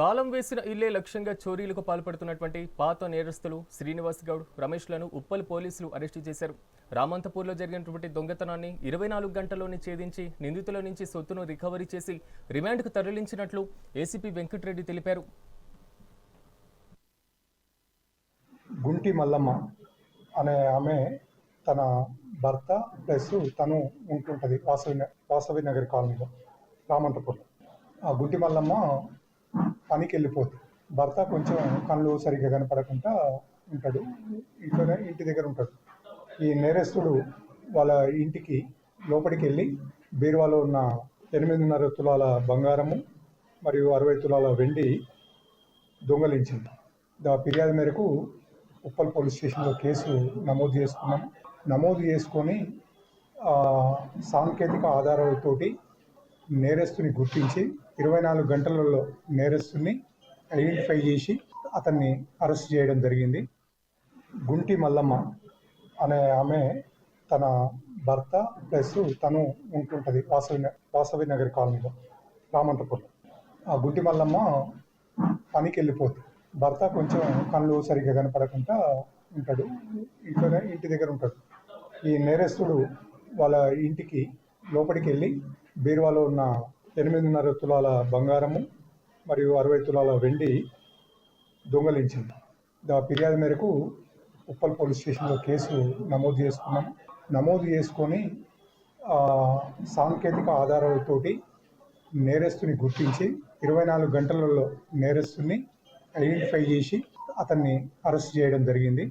తాళం వేసిన ఇల్లే లక్ష్యంగా చోరీలకు పాల్పడుతున్నటువంటి పాత నేరస్తులు శ్రీనివాస్ గౌడ్ రమేష్లను ఉప్పల్ పోలీసులు అరెస్టు చేశారు. రామంతపూర్లో జరిగినటువంటి దొంగతనాన్ని ఇరవై నాలుగు గంటల్లోనే ఛేదించి నిందితుల నుంచి సొత్తును రికవరీ చేసి రిమాండ్కు తరలించినట్లు ఏసీపీ వెంకటరెడ్డి తెలిపారు. గుంటి మల్లమ్మ అనే ఆమె తన భర్త ప్లస్ తను ఉంటుంటుంది వాసవి వాసవి నగర్ కాలనీలో రామంతపూర్లో. ఆ గుంటి మల్లమ్మ పనికి వెళ్ళిపోతుంది భర్త కొంచెం కళ్ళు సరిగ్గా కనపడకుండా ఉంటాడు. ఇంట్లోనే ఇంటి దగ్గర ఉంటాడు. ఈ నేరస్తుడు వాళ్ళ ఇంటికి లోపలికి వెళ్ళి బీరువాలో ఉన్న ఎనిమిదిన్నర తులాల బంగారము మరియు అరవై తులాల వెండి దొంగలించింది. దా ఫిర్యాదు మేరకు ఉప్పల్ పోలీస్ స్టేషన్లో కేసు నమోదు చేసుకున్నాం. నమోదు చేసుకొని సాంకేతిక ఆధారాలతోటి నేరస్తుని గుర్తించి ఇరవై నాలుగు గంటలలో నేరస్తుని ఐడెంటిఫై చేసి అతన్ని అరెస్ట్ చేయడం జరిగింది. గుంటి మల్లమ్మ అనే ఆమె తన భర్త ప్లస్ తను ఉంటుంటుంది వాసవి వాసవి నగర్ కాలనీలో రామంతపూర్లో ఆ గుంటి మల్లమ్మ పనికి వెళ్ళిపోతుంది భర్త కొంచెం కళ్ళు సరిగ్గా కనపడకుండా ఉంటాడు. ఇంట్లోనే ఇంటి దగ్గర ఉంటాడు. ఈ నేరస్తుడు వాళ్ళ ఇంటికి లోపలికి వెళ్ళి బీరువాలో ఉన్న ఎనిమిదిన్నర తులాల బంగారము మరియు అరవై తులాల వెండి దొంగలించింది. దా ఫిర్యాదు మేరకు ఉప్పల్ పోలీస్ స్టేషన్లో కేసు నమోదు చేసుకున్నాం. నమోదు చేసుకొని సాంకేతిక ఆధారాలతోటి నేరస్తుని గుర్తించి ఇరవై నాలుగు గంటలలో నేరస్తుని ఐడెంటిఫై చేసి అతన్ని అరెస్ట్ చేయడం జరిగింది.